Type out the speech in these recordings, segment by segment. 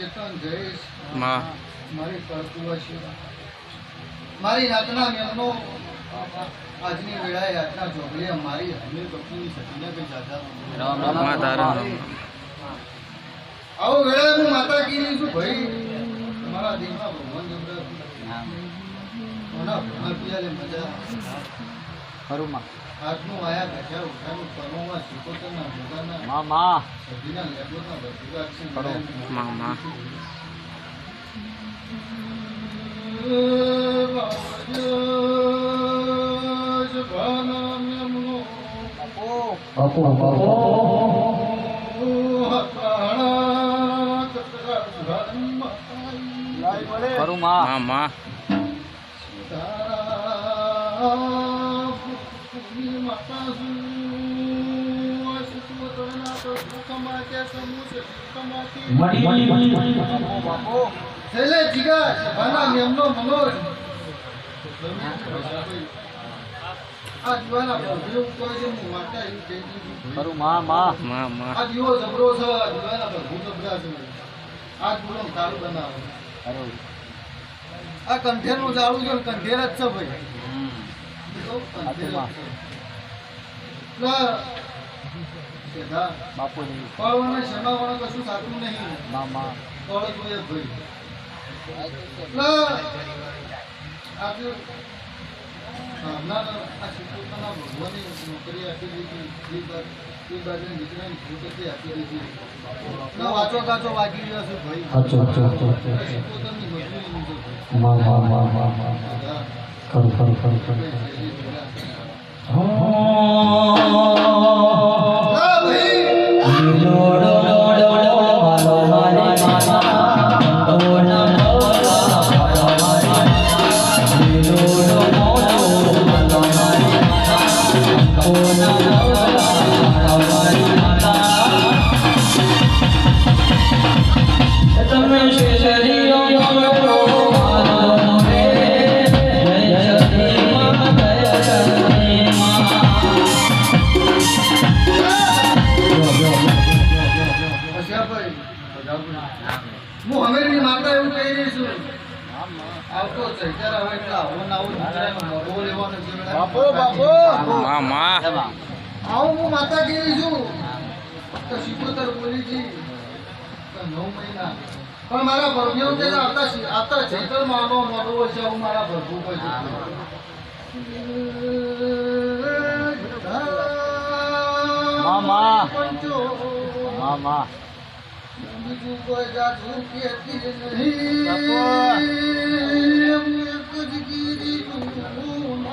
ચેતન જયેશ. મારી હશે મારી રાતના મેમનો આજની વેળાએ આજના ચોગડીએ મારી હમીર પત્ની સતીને કઈ દાદા આવો વેળાએ હું માતા કીધી છું ભાઈ. તમારા દિલમાં ભગવાન ભગવાન મજા ખરુંમાં આજનું આયા ઘટ્યા ઉઠાનું પરમોમાં શીખોતરના ભોગાના મામા સદીના લેબોના ભરપૂર છે ખરું. માં માં. બાપુ બાપુ. માં. છેલ્લે જીગા સભાના નિયમનો મનોર આ દીવાના કોઈ છે હું માતા એવું કહી દીધું ખરુંમાં માં માં. માં આ દીવો જબરો છે આ દીવાના પ્રભુ જબરા છે. આ ગુનો કાળું બનાવે. ખરું આ કંઠેરનું જાળું છે ને કંઠેર જ છે ભાઈ. કંઠેર બાપુજી પાળવાના શેમાવાળા કશું સાચું નહીં મામા જોઈએ ભાઈ ના, આજે ના, આ શીતળાના ભગવાનની નોકરી આપી દીધી એ બાજુ દીકરાની ભૂતથી આપી દીધી વાંચો કાચો વાગી રહ્યા છે ભાઈ શીતળાની મજૂરી ખરું ખરું ખરું. ખરું બાપુ, બાપુ. માં માં આવું હું માતા કહી છું. તો સિકોતર બોલીજી તો નવ મહિના. પણ મારા ભરભીઓ કે આવતા છે આવતા ચૈતર માનો મારો હોય છે હું મારા ભરભુ પર મામા. મામા. બીજું કોઈ જાતું કહેતી નહીં.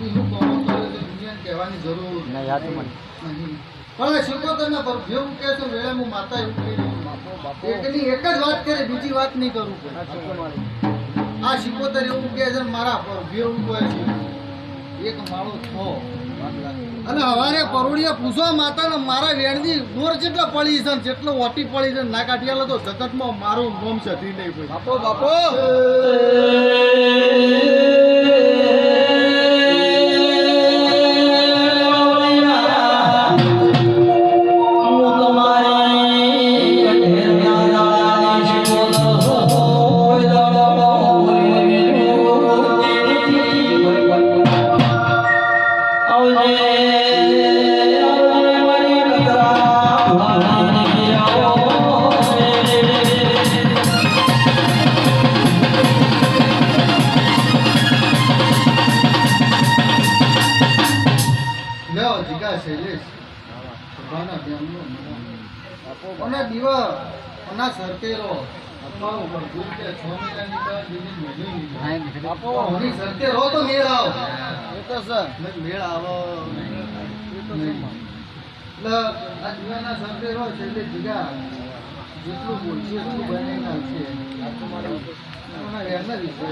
હું કોમો કરો છો દુનિયાને કહેવાની જરૂર નહીં. પણ જેવું વેળે હું માતા એવું કહી દઉં. એકની એક જ વાત કરે બીજી વાત નહીં કરું આ શિકોતર એવું કહે છે મારા પર એવું કહે છે. એક માળો છો. અને હવારે પરોડિયા પૂછવા માતાને મારા વેણની દોર જેટલા પડી છે જેટલો ઓટી પડી છે ને ના કાઢી આલો તો જગતમાં મારું મોમ સધી નહીં બાપો બાપો. એટલે જીગા જેટલું બોલશે એટલું બનાવી નાખશે એમના વિશે.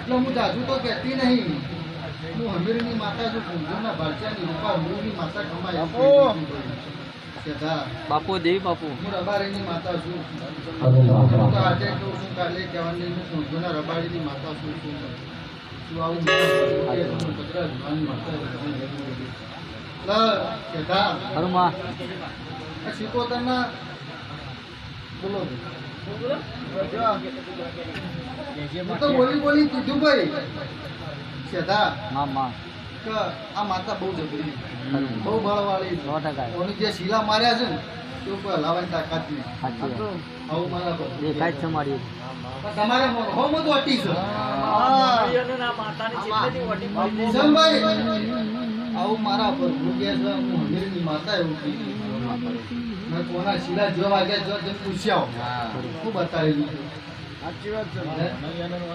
એટલે હું જાજુ તો કહેતી નહીં. હું હમીરની માતા છું કુંજોના બાદશાહની રૂપા હમીરની માતા કમાય બાપુ! દેવી બાપુ. હું રબારીની માતા છું. હું તો આજે કહું છું કાલે કહેવાની હું કુંજોના રબારીની માતા છું શું આવું માતા શીખોતરના બોલો તો બોલી બોલી કીધું ભાઈ. સીધા આ માતા બહુ જબરી બહુ બળવાળી સો ટકા. ઓની જે શીલા માર્યા છે ને તે ઉપર હલાવવાની તાકાત નહીં. આવું મારા દેખાય છે મારી. તમારે હો મોટું અટી છે. આવું મારા પર ભૂગ્યા છે. હું હમીરની માતા એવું કીધું મેં કોના શીલા જોવા વાગ્યા જો તેમ પૂછ્યા આવો. શું વાત છે?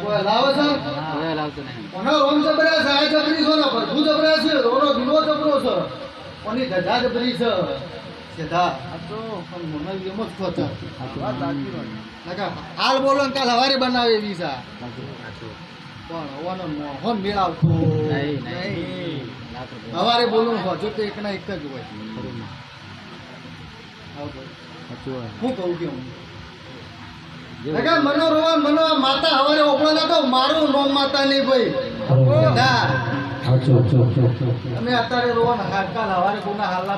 કોઈ છે હવે લાવતો નહીં. કોનો રોમ જબરા છે આ જબરી છે ને પ્રભુ જબરા છે રોનો વિનો જબરો છે. કોની ધજા જબરી છે? સીધા. આ તો પણ મને એમ જ ખોટ છે. નકા હાલ બોલો ને કાલ હવારે બનાવે એવી છે. પણ હવાનો મોહન મેળ આવતો નહીં, નહીં. હવારે બોલું હજુ તો એક ના એક જ હોય. સાચું હું કહું કે હું મનો રોવા મનો માતા હવારે ઓપડો ના તો મારું નોમ માતા નહીં ભાઈ. ના. તમે અત્યારે રોવા ને હવારે કોના હાલના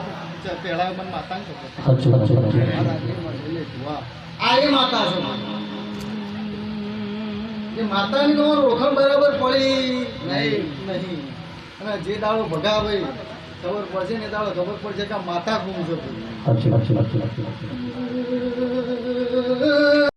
પેલા મને માતા આ એ માતા છે. એ માતાની તમારું ઓળખાણ બરાબર પડી. નહીં નહીં. અને જે દાડો ભગાવે ખબર પડશે ને દાડો ખબર પડશે કે માતા ગુમ છે